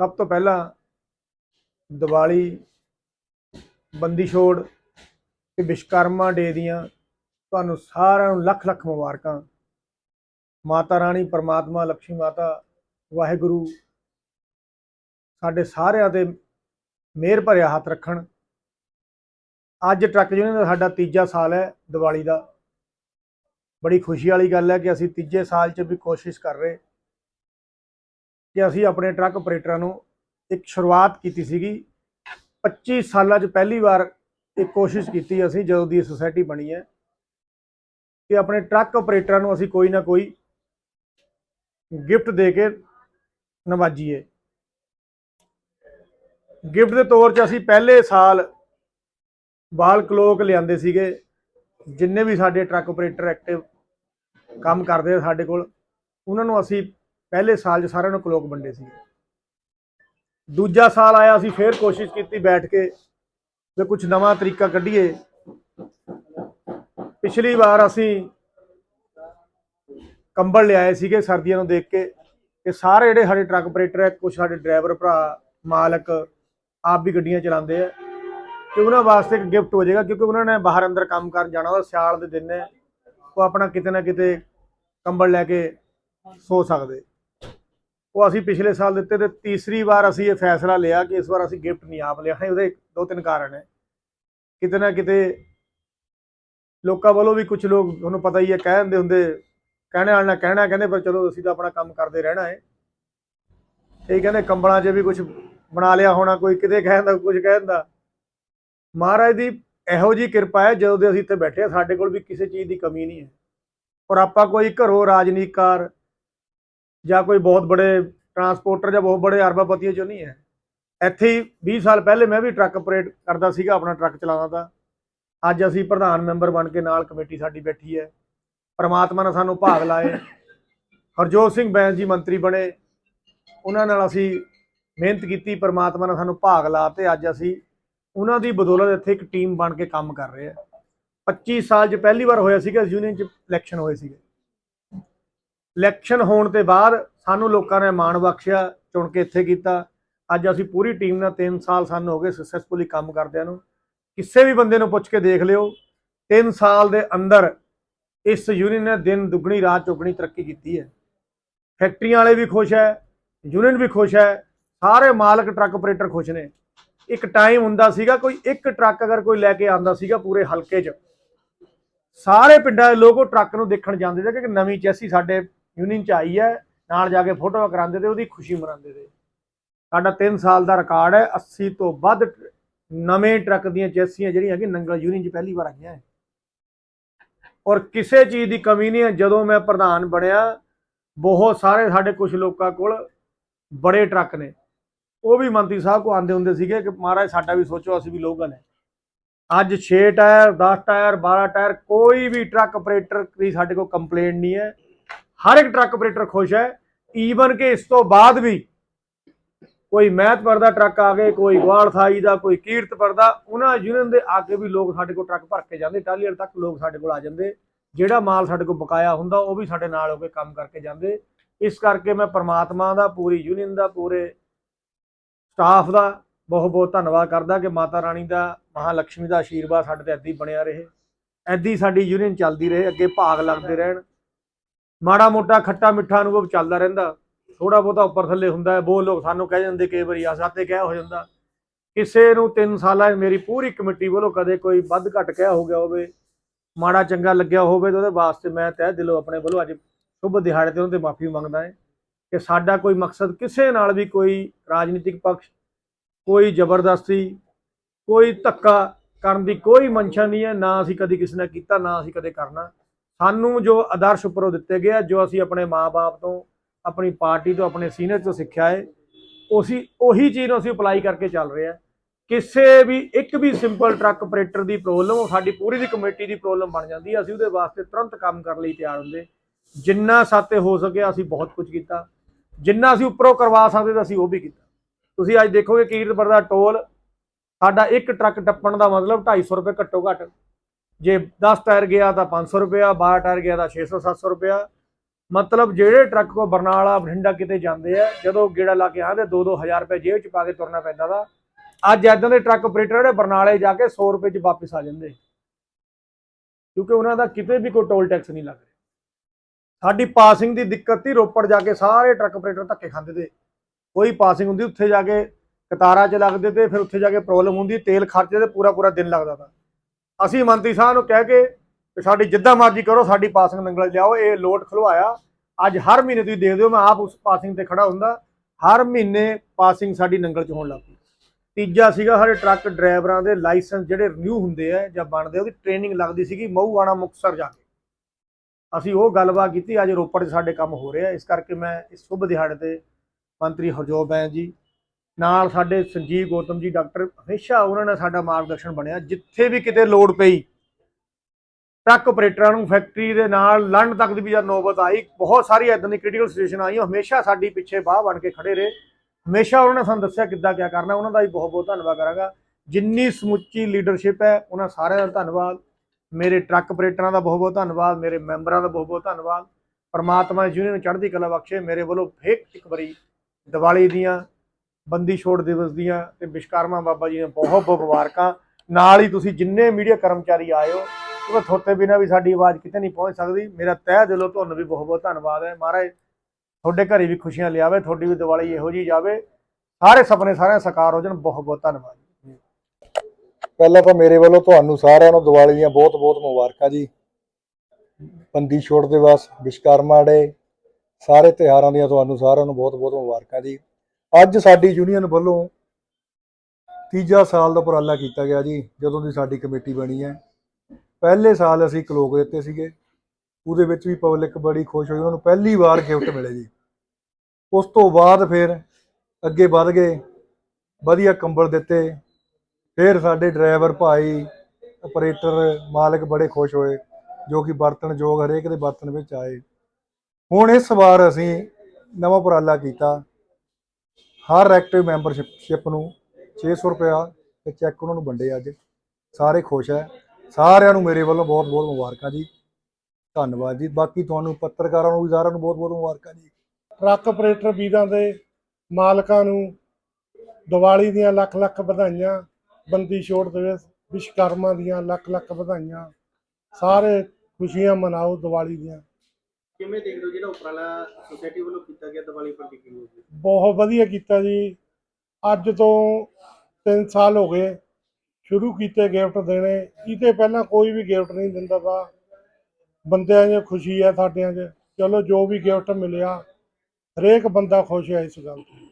ਸਭ ਤੋਂ ਪਹਿਲਾਂ ਦੀਵਾਲੀ, ਬੰਦੀ ਛੋੜ ਤੇ ਵਿਸ਼ਕਰਮਾ ਡੇ ਦੀਆਂ ਤੁਹਾਨੂੰ ਸਾਰਿਆਂ ਨੂੰ ਲੱਖ ਲੱਖ ਮੁਬਾਰਕਾਂ। ਮਾਤਾ ਰਾਣੀ, ਪਰਮਾਤਮਾ ਲక్ష్ਮੀ ਮਾਤਾ, ਵਾਹਿਗੁਰੂ, ਸਾਡੇ ਸਾਰਿਆਂ ਤੇ ਮਿਹਰ ਭਰਿਆ ਹੱਥ ਰੱਖਣ। ਅੱਜ ਟਰੱਕ ਯੂਨੀਅਨ ਦਾ ਸਾਡਾ ਤੀਜਾ ਸਾਲ ਹੈ ਦੀਵਾਲੀ ਦਾ। ਬੜੀ ਖੁਸ਼ੀ ਵਾਲੀ ਗੱਲ ਹੈ ਕਿ ਅਸੀਂ ਤੀਜੇ ਸਾਲ 'ਚ ਵੀ ਕੋਸ਼ਿਸ਼ ਕਰ ਰਹੇ। ਕਿ ਅਸੀਂ ਆਪਣੇ ਟਰੱਕ ਆਪਰੇਟਰਾਂ ਨੂੰ ਇੱਕ ਸ਼ੁਰੂਆਤ ਕੀਤੀ ਸੀਗੀ। 25 ਸਾਲਾਂ 'ਚ ਪਹਿਲੀ ਵਾਰ ਇਹ ਕੋਸ਼ਿਸ਼ ਕੀਤੀ ਅਸੀਂ ਜਦੋਂ ਦੀ ਸੁਸਾਇਟੀ ਬਣੀ ਹੈ ਕਿ ਆਪਣੇ ਟਰੱਕ ਆਪਰੇਟਰਾਂ ਨੂੰ ਅਸੀਂ ਕੋਈ ਨਾ ਕੋਈ ਗਿਫਟ ਦੇ ਕੇ ਨਵਾਜੀਏ। ਗਿਫਟ ਦੇ ਤੌਰ 'ਚ ਅਸੀਂ ਪਹਿਲੇ ਸਾਲ ਬਾਲ ਕਲੋਕ ਲਿਆਂਦੇ ਸੀਗੇ। ਜਿੰਨੇ ਵੀ ਸਾਡੇ ਟਰੱਕ ਆਪਰੇਟਰ ਐਕਟਿਵ ਕੰਮ ਕਰਦੇ ਆ ਸਾਡੇ ਕੋਲ, ਉਹਨਾਂ ਨੂੰ ਅਸੀਂ ਪਹਿਲੇ ਸਾਲ 'ਚ ਸਾਰਿਆਂ ਨੂੰ ਕਲੋਕ ਵੰਡੇ ਸੀ। ਦੂਜਾ ਸਾਲ ਆਇਆ ਅਸੀਂ ਫੇਰ ਕੋਸ਼ਿਸ਼ ਕੀਤੀ ਬੈਠ ਕੇ ਵੀ ਕੁਝ ਨਵਾਂ ਤਰੀਕਾ ਕੱਢੀਏ। ਪਿਛਲੀ ਵਾਰ ਅਸੀਂ ਕੰਬਲ ਲਿਆਏ ਸੀਗੇ ਸਰਦੀਆਂ ਨੂੰ ਦੇਖ ਕੇ ਕਿ ਸਾਰੇ ਜਿਹੜੇ ਸਾਡੇ ਟਰੱਕ ਆਪਰੇਟਰ ਹੈ ਕੁਝ ਸਾਡੇ ਡਰਾਈਵਰ ਭਰਾ, ਮਾਲਕ, ਆਪ ਵੀ ਗੱਡੀਆਂ ਚਲਾਉਂਦੇ ਆ। ਕਿ ਉਹਨਾਂ ਵਾਸਤੇ ਇੱਕ ਗਿਫਟ ਹੋ ਜਾਏਗਾ ਕਿਉਂਕਿ ਉਹਨਾਂ ਨੇ ਬਾਹਰ ਅੰਦਰ ਕੰਮ ਕਰਨ ਜਾਣਾ ਉਹਦਾ ਸਿਆਲ ਦੇ ਦਿਨ ਨੇ, ਉਹ ਆਪਣਾ ਕਿਤੇ ਨਾ ਕਿਤੇ ਕੰਬਲ ਲੈ ਕੇ ਸੋ ਸਕਦੇ। ਉਹ ਅਸੀਂ ਪਿਛਲੇ ਸਾਲ ਦਿੱਤੇ ਤੇ ਤੀਸਰੀ ਵਾਰ ਅਸੀਂ ਇਹ ਫੈਸਲਾ ਲਿਆ ਕਿ ਇਸ ਵਾਰ ਅਸੀਂ ਗਿਫਟ ਨਹੀਂ ਆਪ ਲਿਆਣੇ ਉਹਦੇ ਦੋ ਤਿੰਨ ਕਾਰਨ ਹੈ। ਕਿਤੇ ਨਾ ਕਿਤੇ ਲੋਕਾਂ ਵੱਲੋਂ ਵੀ ਕੁਝ ਲੋਕ ਤੁਹਾਨੂੰ ਪਤਾ ਹੀ ਹੈ, ਕਹਿ ਦਿੰਦੇ ਹੁੰਦੇ, ਕਹਿਣੇ ਵਾਲਾ ਨਾ ਕਹਿਣਾ ਕਹਿੰਦੇ, ਪਰ ਚਲੋ ਅਸੀਂ ਤਾਂ ਆਪਣਾ ਕੰਮ ਕਰਦੇ ਰਹਿਣਾ ਹੈ। ਇਹ ਕਹਿੰਦੇ ਕੰਬਲਾਂ 'ਚ ਵੀ ਕੁਝ ਬਣਾ ਲਿਆ ਹੋਣਾ, ਕੋਈ ਕਿਤੇ ਕਹਿੰਦਾ ਕੁਝ ਕਹਿੰਦਾ ਮਹਾਰਾਜ ਦੀ ਇਹੋ ਜੀ ਕਿਰਪਾ ਹੈ, ਜਦੋਂ ਦੇ ਅਸੀਂ ਇੱਥੇ ਬੈਠੇ ਆ ਸਾਡੇ ਕੋਲ ਵੀ ਕਿਸੇ ਚੀਜ਼ ਦੀ ਕਮੀ ਨਹੀਂ ਹੈ। ਔਰ ਆਪਾਂ ਕੋਈ ਘਰੋਂ ਰਾਜਨੀਤਕਾਰ ਜਾਂ ਕੋਈ ਬਹੁਤ ਬੜੇ ਟਰਾਂਸਪੋਰਟਰ ਜਾਂ ਬਹੁਤ ਬੜੇ ਅਰਬਾਪਤੀਆਂ ਚੋਂ ਨਹੀਂ ਹੈ। ਇੱਥੇ ਹੀ 20 ਸਾਲ ਪਹਿਲੇ ਮੈਂ ਵੀ ਟਰੱਕ ਆਪਰੇਟ ਕਰਦਾ ਸੀਗਾ, ਆਪਣਾ ਟਰੱਕ ਚਲਾਉਂਦਾ ਤਾਂ ਅੱਜ ਅਸੀਂ ਪ੍ਰਧਾਨ ਮੈਂਬਰ ਬਣ ਕੇ ਨਾਲ ਕਮੇਟੀ ਸਾਡੀ ਬੈਠੀ ਹੈ। ਪਰਮਾਤਮਾ ਨੇ ਸਾਨੂੰ ਭਾਗ ਲਾਏ। ਹਰਜੋਤ ਸਿੰਘ ਬੈਂਸ ਜੀ ਮੰਤਰੀ ਬਣੇ। ਉਹਨਾਂ ਨਾਲ ਅਸੀਂ ਮਿਹਨਤ ਕੀਤੀ, ਪਰਮਾਤਮਾ ਨੇ ਸਾਨੂੰ ਭਾਗ ਲਾ ਤੇ ਅੱਜ ਅਸੀਂ ਉਹਨਾਂ ਦੀ ਬਦੌਲਤ ਇੱਥੇ ਇੱਕ ਟੀਮ ਬਣ ਕੇ ਕੰਮ ਕਰ ਰਹੇ ਆ 25 ਸਾਲ 'ਚ ਪਹਿਲੀ ਵਾਰ ਹੋਇਆ ਸੀਗਾ ਯੂਨੀਅਨ 'ਚ ਇਲੈਕਸ਼ਨ ਹੋਏ ਸੀਗੇ। ਇਲੈਕਸ਼ਨ ਹੋਣ ਤੇ ਬਾਅਦ ਸਾਨੂੰ ਲੋਕਾਂ ਨੇ ਮਾਣ ਬਖਸ਼ਿਆ, ਚੁਣ ਕੇ ਇੱਥੇ ਕੀਤਾ। ਅੱਜ ਅਸੀਂ ਪੂਰੀ ਟੀਮ ਨਾਲ 3 ਸਾਲ ਸਾਨੂੰ ਹੋ ਗਏ ਸਕਸੈਸਫੁਲੀ ਕੰਮ ਕਰਦਿਆਂ ਨੂੰ। ਕਿਸੇ ਵੀ ਬੰਦੇ ਨੂੰ ਪੁੱਛ ਕੇ ਦੇਖ ਲਿਓ 3 ਸਾਲ ਦੇ ਅੰਦਰ ਇਸ ਯੂਨੀਅਨ ਨੇ ਦਿਨ ਦੁੱਗਣੀ, ਰਾਤ ਚੌਗਣੀ ਤਰੱਕੀ ਕੀਤੀ ਹੈ। ਫੈਕਟਰੀਆਂ ਵਾਲੇ ਵੀ ਖੁਸ਼ ਹੈ ਯੂਨੀਅਨ ਵੀ ਖੁਸ਼ ਹੈ, ਸਾਰੇ ਮਾਲਕ ਟਰੱਕ ਆਪਰੇਟਰ ਖੁਸ਼ ਨੇ। ਇੱਕ ਟਾਈਮ ਹੁੰਦਾ ਸੀਗਾ, ਕੋਈ ਇੱਕ ਟਰੱਕ ਅਗਰ ਕੋਈ ਲੈ ਕੇ ਆਂਦਾ ਸੀਗਾ ਪੂਰੇ ਹਲਕੇ 'ਚ, ਸਾਰੇ ਪਿੰਡਾਂ ਦੇ ਲੋਕ ਉਹ ਟਰੱਕ ਨੂੰ ਦੇਖਣ ਜਾਂਦੇ ਸੀ ਕਿ ਨਵੀਂ ਚੈਸੀ ਸਾਡੇ ਯੂਨੀਅਨ 'ਚ ਆਈ ਹੈ, ਨਾਲ ਜਾ ਕੇ ਫੋਟੋਆਂ ਕਰਾਉਂਦੇ ਤੇ ਉਹਦੀ ਖੁਸ਼ੀ ਮਨਾਉਂਦੇ ਤੇ। ਸਾਡਾ 3 ਸਾਲ ਦਾ ਰਿਕਾਰਡ ਹੈ 80 ਤੋਂ ਵੱਧ ਨਵੇਂ ਟਰੱਕ ਦੀਆਂ ਚੈਸੀਆਂ ਜਿਹੜੀਆਂ ਹੈਗੀਆਂ, ਨੰਗਲ ਯੂਨੀਅਨ 'ਚ ਪਹਿਲੀ ਵਾਰ ਆਈਆਂ ਹੈ। ਔਰ ਕਿਸੇ ਚੀਜ਼ ਦੀ ਕਮੀ ਨਹੀਂ ਹੈ, ਜਦੋਂ ਮੈਂ ਪ੍ਰਧਾਨ ਬਣਿਆ, ਬਹੁਤ ਸਾਰੇ ਸਾਡੇ ਕੁਝ ਲੋਕਾਂ ਕੋਲ ਬੜੇ ਟਰੱਕ ਨੇ। ਉਹ ਵੀ ਮੰਤਰੀ ਸਾਹਿਬ ਕੋ ਆਂਦੇ ਹੁੰਦੇ ਸੀਗੇ ਕਿ ਮਹਾਰਾਜ ਸਾਡਾ ਵੀ ਸੋਚੋ, ਅਸੀਂ ਵੀ ਲੋਕਾਂ ਨੇ ਅੱਜ 6 ਟਾਇਰ 10 ਟਾਇਰ 12 ਟਾਇਰ, ਕੋਈ ਵੀ ਟਰੱਕ ਆਪਰੇਟਰ ਦੀ ਸਾਡੇ ਕੋਲ ਕੰਪਲੇਂਟ ਨਹੀਂ ਹੈ। ਹਰ ਇੱਕ ਟਰੱਕ ਆਪਰੇਟਰ ਖੁਸ਼ ਹੈ। ਈਵਨ ਕਿ ਇਸ ਤੋਂ ਬਾਅਦ ਵੀ ਕੋਈ ਮਹਿਤਪੁਰ ਦਾ ਟਰੱਕ ਆ ਗਏ, ਕੋਈ ਗਵਾਲਥਾਈ ਦਾ, ਕੋਈ ਕੀਰਤਪੁਰ ਦਾ ਉਹਨਾਂ ਯੂਨੀਅਨ ਦੇ ਆ ਕੇ ਵੀ ਲੋਕ ਸਾਡੇ ਕੋਲ ਟਰੱਕ ਭਰ ਕੇ ਜਾਂਦੇ ਟਾਲੀਅਰ ਤੱਕ ਲੋਕ ਸਾਡੇ ਕੋਲ ਆ ਜਾਂਦੇ। ਜਿਹੜਾ ਮਾਲ ਸਾਡੇ ਕੋਲ ਬਕਾਇਆ ਹੁੰਦਾ, ਉਹ ਵੀ ਸਾਡੇ ਨਾਲ ਹੋ ਕੇ ਕੰਮ ਕਰਕੇ ਜਾਂਦੇ। ਇਸ ਕਰਕੇ ਮੈਂ ਪ੍ਰਮਾਤਮਾ ਦਾ, ਪੂਰੀ ਯੂਨੀਅਨ ਦਾ, ਪੂਰੇ ਸਟਾਫ ਦਾ ਬਹੁਤ ਬਹੁਤ ਧੰਨਵਾਦ ਕਰਦਾ ਕਿ ਮਾਤਾ ਰਾਣੀ ਦਾ ਮਹਾਲక్ష్ਮੀ ਦਾ ਆਸ਼ੀਰਵਾਦ ਸਾਡੇ ਤੇ ਏਦਾਂ ਹੀ ਬਣਿਆ ਰਹੇ। ਏਦਾਂ ਹੀ ਸਾਡੀ ਯੂਨੀਅਨ ਚੱਲਦੀ ਰਹੇ, ਅੱਗੇ ਭਾਗ ਲੱਗਦੇ ਰਹਿਣ। ਮਾੜਾ ਮੋਟਾ ਖੱਟਾ ਮਿੱਠਾ ਅਨੁਭਵ ਚੱਲਦਾ ਰਹਿੰਦਾ। ਥੋੜਾ ਬਹੁਤਾ ਉੱਪਰ ਥੱਲੇ ਹੁੰਦਾ ਹੈ, ਬਹੁਤ ਲੋਕ ਸਾਨੂੰ ਕਹਿ ਜਾਂਦੇ ਕਈ ਵਾਰੀ ਆ ਸਾਤੇ ਕਹਿ ਹੋ ਜਾਂਦਾ। ਕਿਸੇ ਨੂੰ 3 ਸਾਲਾਂ 'ਚ ਮੇਰੀ ਪੂਰੀ ਕਮੇਟੀ ਵੱਲੋਂ ਕਦੇ ਕੋਈ ਵੱਧ ਘੱਟ ਕਹਿ ਹੋ ਗਿਆ ਹੋਵੇ, ਮਾੜਾ ਚੰਗਾ ਲੱਗਿਆ ਹੋਵੇ ਤਾਂ ਉਹਦੇ ਵਾਸਤੇ ਮੈਂ ਤਹਿ ਦਿਲੋਂ ਆਪਣੇ ਵੱਲੋਂ ਅੱਜ ਸ਼ੁਭ ਦਿਹਾੜੇ ਤੇ ਉਹਨਾਂ ਤੇ ਮਾਫੀ ਮੰਗਦਾ ਹਾਂ ਕਿ ਸਾਡਾ ਕੋਈ ਮਕਸਦ ਕਿਸੇ ਨਾਲ ਵੀ ਕੋਈ ਰਾਜਨੀਤਿਕ ਪਕਸ਼ ਕੋਈ ਜ਼ਬਰਦਸਤੀ, ਕੋਈ ਧੱਕਾ ਕਰਨ ਦੀ ਕੋਈ ਮਨਸ਼ਾ ਨਹੀਂ ਹੈ, ਨਾ ਅਸੀਂ ਕਦੀ ਕਿਸੇ ਨਾਲ ਕੀਤਾ, ਨਾ ਅਸੀਂ ਕਦੇ ਕਰਨਾ। ਸਾਨੂੰ ਜੋ ਆਦਰਸ਼ ਉੱਪਰੋਂ ਦਿੱਤੇ ਗਏ ਆ, ਜੋ ਅਸੀਂ ਆਪਣੇ ਮਾਪੇ ਤੋਂ, ਆਪਣੀ ਪਾਰਟੀ ਤੋਂ, ਆਪਣੇ ਸੀਨੀਅਰ ਤੋਂ ਸਿੱਖਿਆ ਹੈ, ਉਸੀ, ਉਹੀ ਚੀਜ਼ ਨੂੰ ਅਸੀਂ ਅਪਲਾਈ ਕਰਕੇ ਚੱਲ ਰਹੇ ਆ। ਕਿਸੇ ਵੀ, ਇੱਕ ਵੀ ਸਿੰਪਲ ਟਰੱਕ ਆਪਰੇਟਰ ਦੀ ਪ੍ਰੋਬਲਮ ਸਾਡੀ ਪੂਰੀ ਦੀ ਕਮੇਟੀ ਦੀ ਪ੍ਰੋਬਲਮ ਬਣ ਜਾਂਦੀ ਹੈ ਅਸੀਂ ਉਹਦੇ ਵਾਸਤੇ ਤੁਰੰਤ ਕੰਮ ਕਰਨ ਲਈ ਤਿਆਰ ਹੁੰਦੇ। ਜਿੰਨਾ ਸਾਤੇ ਹੋ ਸਕਿਆ, ਅਸੀਂ ਬਹੁਤ ਕੁਝ ਕੀਤਾ। ਜਿੰਨਾ ਅਸੀਂ ਉੱਪਰੋਂ ਕਰਵਾ ਸਕਦੇ ਤਾਂ ਅਸੀਂ ਉਹ ਵੀ ਕੀਤਾ। ਤੁਸੀਂ ਅੱਜ ਦੇਖੋਗੇ, ਕੀਰਤਪੁਰ ਦਾ ਟੋਲ, ਸਾਡਾ ਇੱਕ ਟਰੱਕ ਟੱਪਣ ਦਾ ਮਤਲਬ 250 ਰੁਪਏ ਘੱਟੋ ਘੱਟ। ਜੇ 10 ਟਾਇਰ ਗਿਆ ਤਾਂ 500 ਰੁਪਇਆ 12 ਟਾਇਰ ਗਿਆ ਤਾਂ 600 700 ਰੁਪਇਆ। ਮਤਲਬ ਜਿਹੜੇ ਟਰੱਕ ਕੋ ਬਰਨਾਲਾ, ਬਠਿੰਡਾ ਕਿਤੇ ਜਾਂਦੇ ਆ, ਜਦੋਂ ਗੇੜਾ ਲਾ ਕੇ ਆਉਂਦੇ 2-2000 ਰੁਪਏ ਜੇਬ ਚ ਪਾ ਕੇ ਤੁਰਨਾ ਪੈਂਦਾ ਦਾ ਅੱਜ ਐਦਾਂ ਦੇ ਟਰੱਕ ਆਪਰੇਟਰ ਜਿਹੜੇ ਬਰਨਾਲੇ ਜਾ ਕੇ 100 ਰੁਪਏ ਚ ਵਾਪਸ ਆ ਜਾਂਦੇ। ਕਿਉਂਕਿ ਉਹਨਾਂ ਦਾ ਕਿਤੇ ਵੀ ਕੋਈ ਟੋਲ ਟੈਕਸ ਨਹੀਂ ਲੱਗ ਰਿਹਾ। ਸਾਡੀ ਪਾਸਿੰਗ ਦੀ ਦਿੱਕਤ ਸੀ ਰੋਪੜ ਜਾ ਕੇ ਸਾਰੇ ਟਰੱਕ ਆਪਰੇਟਰ ਧੱਕੇ ਖਾਂਦੇ ਤੇ। ਕੋਈ ਪਾਸਿੰਗ ਹੁੰਦੀ, ਉੱਥੇ ਜਾ ਕੇ ਕਤਾਰਾਂ 'ਚ ਲੱਗਦੇ ਤੇ ਫਿਰ ਉੱਥੇ ਜਾ ਕੇ ਪ੍ਰੋਬਲਮ ਹੁੰਦੀ, ਤੇਲ ਖਰਚੇ ਤੇ ਪੂਰਾ ਪੂਰਾ ਦਿਨ ਲੱਗਦਾ ਤਾ ਅਸੀਂ ਮੰਤਰੀ ਸਾਹਿਬ ਨੂੰ ਕਹਿ ਕੇ ਵੀ ਸਾਡੀ ਜਿੱਦਾਂ ਮਰਜ਼ੀ ਕਰੋ, ਸਾਡੀ ਪਾਸਿੰਗ ਨੰਗਲ ਲਿਆਓ, ਇਹ ਲੋਟ ਖਲਵਾਇਆ। ਅੱਜ ਹਰ ਮਹੀਨੇ ਤੁਸੀਂ ਦੇਖਦੇ ਹੋ, ਮੈਂ ਆਪ ਉਸ ਪਾਸਿੰਗ ਤੇ ਖੜਾ ਹੁੰਦਾ, ਹਰ ਮਹੀਨੇ ਪਾਸਿੰਗ ਸਾਡੀ ਨੰਗਲ 'ਚ ਹੋਣ ਲੱਗ ਪਈ। ਤੀਜਾ ਸੀਗਾ ਸਾਡੇ ਟਰੱਕ ਡਰਾਈਵਰਾਂ ਦੇ ਲਾਇਸੈਂਸ ਜਿਹੜੇ ਰਿਨਿਊ ਹੁੰਦੇ ਆ ਜਾਂ ਬਣਦੇ, ਉਹਦੀ ਟ੍ਰੇਨਿੰਗ ਲੱਗਦੀ ਸੀਗੀ ਮਹੂਆਣਾ ਮੁਕਤਸਰ ਜਾ ਕੇ। ਅਸੀਂ ਉਹ ਗੱਲਬਾਤ ਕੀਤੀ, ਅੱਜ ਰੋਪੜ 'ਚ ਸਾਡੇ ਕੰਮ ਹੋ ਰਿਹਾ, ਇਸ ਕਰਕੇ ਮੈਂ ਇਸ ਸ਼ੁਭ ਦਿਹਾੜੇ ਤੇ ਮੰਤਰੀ ਹਰਜੋਤ ਬੈਂ ਜੀ ਨਾਲ ਸਾਡੇ ਸੰਜੀਵ ਗੌਤਮ ਜੀ, ਡਾਕਟਰ ਹਮੇਸ਼ਾ ਉਹਨਾਂ ਨੇ ਸਾਡਾ ਮਾਰਗਦਰਸ਼ਨ ਬਣਿਆ। ਜਿੱਥੇ ਵੀ ਕਿਤੇ ਲੋੜ ਪਈ, ਟਰੱਕ ਆਪਰੇਟਰਾਂ ਨੂੰ ਫੈਕਟਰੀ ਦੇ ਨਾਲ ਲੰਡ ਤੱਕ ਦੀ ਵੀ ਜਦ ਨੌਬਤ ਆਈ, ਬਹੁਤ ਸਾਰੀ ਇਦਾਂ ਦੀ ਕ੍ਰਿਟੀਕਲ ਸਿਚੁਏਸ਼ਨ ਆਈ ਹਮੇਸ਼ਾ ਸਾਡੀ ਪਿੱਛੇ ਬਾਹ ਬਣ ਕੇ ਖੜੇ ਰਹੇ। ਹਮੇਸ਼ਾ ਉਹਨਾਂ ਨੇ ਸਾਨੂੰ ਦੱਸਿਆ ਕਿੱਦਾਂ ਕਿਆ ਕਰਨਾ। ਉਹਨਾਂ ਦਾ ਵੀ ਬਹੁਤ ਬਹੁਤ ਧੰਨਵਾਦ ਕਰਾਂਗਾ। ਜਿੰਨੀ ਸਮੁੱਚੀ ਲੀਡਰਸ਼ਿਪ ਹੈ, ਉਹਨਾਂ ਸਾਰਿਆਂ ਦਾ ਧੰਨਵਾਦ। ਮੇਰੇ ਟਰੱਕ ਆਪਰੇਟਰਾਂ ਦਾ ਬਹੁਤ ਬਹੁਤ ਧੰਨਵਾਦ। ਮੇਰੇ ਮੈਂਬਰਾਂ ਦਾ ਬਹੁਤ ਬਹੁਤ ਧੰਨਵਾਦ। ਪਰਮਾਤਮਾ ਯੂਨੀਅਨ ਚੜ੍ਹਦੀ ਕਲਾ ਬਖਸ਼ੇ। ਮੇਰੇ ਵੱਲੋਂ ਫੇਕ ਇੱਕ ਵਾਰੀ ਦੀਵਾਲੀ ਦੀਆਂ ਬੰਦੀ ਛੋੜ ਦਿਵਸ ਦੀਆਂ ਤੇ ਵਿਸ਼ਕਰਮਾ ਬਾਬਾ ਜੀ ਦੀਆਂ ਬਹੁਤ ਬਹੁਤ ਮੁਬਾਰਕਾਂ। ਨਾਲ ਹੀ ਤੁਸੀਂ ਜਿੰਨੇ ਮੀਡੀਆ ਕਰਮਚਾਰੀ ਆਏ ਹੋ ਉਹ ਥੋਤੇ ਬਿਨਾ ਵੀ ਸਾਡੀ ਆਵਾਜ਼ ਕਿਤੇ ਨਹੀਂ ਪਹੁੰਚ ਸਕਦੀ। ਮੇਰਾ ਤਹਿ ਦਿਲੋਂ ਤੁਹਾਨੂੰ ਵੀ ਬਹੁਤ ਬਹੁਤ ਧੰਨਵਾਦ ਹੈ। ਮਹਾਰਾਜ, ਤੁਹਾਡੇ ਘਰੇ ਵੀ ਖੁਸ਼ੀਆਂ ਲਿਆਵੇ, ਤੁਹਾਡੀ ਵੀ ਦੀਵਾਲੀ ਇਹੋ ਜੀ ਜਾਵੇ। ਸਾਰੇ ਸੁਪਨੇ, ਸਾਰਿਆਂ ਦੇ ਸਾਕਾਰ ਹੋ ਜਾਣ। ਬਹੁਤ ਬਹੁਤ ਧੰਨਵਾਦ ਪਹਿਲਾਂ ਤਾਂ ਮੇਰੇ ਵੱਲੋਂ ਤੁਹਾਨੂੰ ਸਾਰਿਆਂ ਨੂੰ ਦੀਵਾਲੀ ਦੀਆਂ ਬਹੁਤ-ਬਹੁਤ ਮੁਬਾਰਕਾਂ ਜੀ। ਬੰਦੀ ਛੋੜ ਦਿਵਸ, ਵਿਸ਼ਕਰਮਾ ਡੇ, ਸਾਰੇ ਤਿਉਹਾਰਾਂ ਦੀਆਂ ਤੁਹਾਨੂੰ ਸਾਰਿਆਂ ਨੂੰ ਬਹੁਤ-ਬਹੁਤ ਮੁਬਾਰਕਾਂ ਜੀ। ਅੱਜ ਸਾਡੀ ਯੂਨੀਅਨ ਵੱਲੋਂ ਤੀਜਾ ਸਾਲ ਦਾ ਉਪਰਾਲਾ ਕੀਤਾ ਗਿਆ ਜੀ, ਜਦੋਂ ਦੀ ਸਾਡੀ ਕਮੇਟੀ ਬਣੀ ਹੈ। ਪਹਿਲੇ ਸਾਲ ਅਸੀਂ ਕਲੋਕ ਦਿੱਤੇ ਸੀਗੇ, ਉਹਦੇ ਵਿੱਚ ਵੀ ਪਬਲਿਕ ਬੜੀ ਖੁਸ਼ ਹੋਈ, ਉਹਨਾਂ ਨੂੰ ਪਹਿਲੀ ਵਾਰ ਗਿਫਟ ਮਿਲੇ ਜੀ। ਉਸ ਤੋਂ ਬਾਅਦ ਫਿਰ ਅੱਗੇ ਵੱਧ ਗਏ, ਵਧੀਆ ਕੰਬਲ ਦਿੱਤੇ, ਫਿਰ ਸਾਡੇ ਡਰਾਈਵਰ ਭਾਈ ਆਪਰੇਟਰ ਮਾਲਕ ਬੜੇ ਖੁਸ਼ ਹੋਏ, ਜੋ ਕਿ ਬਰਤਨ ਯੋਗ ਹਰੇਕ ਦੇ ਬਰਤਨ ਵਿੱਚ ਆਏ। ਹੁਣ ਇਸ ਵਾਰ ਅਸੀਂ ਨਵਾਂ ਉਪਰਾਲਾ ਕੀਤਾ ਹਰ ਐਕਟਿਵ ਮੈਂਬਰਸ਼ਿਪ ਨੂੰ 600 ਰੁਪਇਆ ਤੇ ਚੈੱਕ ਉਹਨਾਂ ਨੂੰ ਵੰਡੇ ਅੱਜ। ਸਾਰੇ ਖੁਸ਼ ਹੈ। ਸਾਰਿਆਂ ਨੂੰ ਮੇਰੇ ਵੱਲੋਂ ਬਹੁਤ ਬਹੁਤ ਮੁਬਾਰਕਾਂ ਜੀ। ਧੰਨਵਾਦ ਜੀ। ਬਾਕੀ ਤੁਹਾਨੂੰ ਪੱਤਰਕਾਰਾਂ ਨੂੰ ਵੀ ਸਾਰਿਆਂ ਨੂੰ ਬਹੁਤ ਬਹੁਤ ਮੁਬਾਰਕਾਂ ਜੀ। ਟਰੱਕ ਆਪਰੇਟਰ ਵੀਰਾਂ ਦੇ ਮਾਲਕਾਂ ਨੂੰ ਦੀਵਾਲੀ ਦੀਆਂ ਲੱਖ ਲੱਖ ਵਧਾਈਆਂ, ਬੰਦੀ ਛੋੜ ਦਿਵਸ ਵਿਸ਼ਕਰਮਾ ਦੀਆਂ ਲੱਖ ਲੱਖ ਵਧਾਈਆਂ। ਸਾਰੇ ਖੁਸ਼ੀਆਂ ਮਨਾਓ ਦੀਵਾਲੀ ਦੀਆਂ। ਕਿਵੇਂ ਦੇਖਦੇ ਹੋ ਜਿਹੜਾ ਉਪਰਾਲਾ ਸੁਸਾਇਟੀ ਵੱਲੋਂ ਕੀਤਾ ਗਿਆ ਦੀਵਾਲੀ ਪਰ ਟਿਕੀ ਹੋਈ ਬਹੁਤ ਵਧੀਆ ਕੀਤਾ ਜੀ। ਅੱਜ ਤੋਂ 3 ਸਾਲ ਹੋ ਗਏ ਸ਼ੁਰੂ ਕੀਤੇ ਗਿਫਟ ਦੇਣੇ। ਇਹਦੇ ਪਹਿਲਾਂ ਕੋਈ ਵੀ ਗਿਫਟ ਨਹੀਂ ਦਿੰਦਾ ਵਾ ਬੰਦਿਆਂ 'ਚ ਖੁਸ਼ੀ ਹੈ ਸਾਡਿਆਂ 'ਚ। ਚਲੋ ਜੋ ਵੀ ਗਿਫਟ ਮਿਲਿਆ, ਹਰੇਕ ਬੰਦਾ ਖੁਸ਼ ਹੈ ਇਸ ਗੱਲ ਤੋਂ।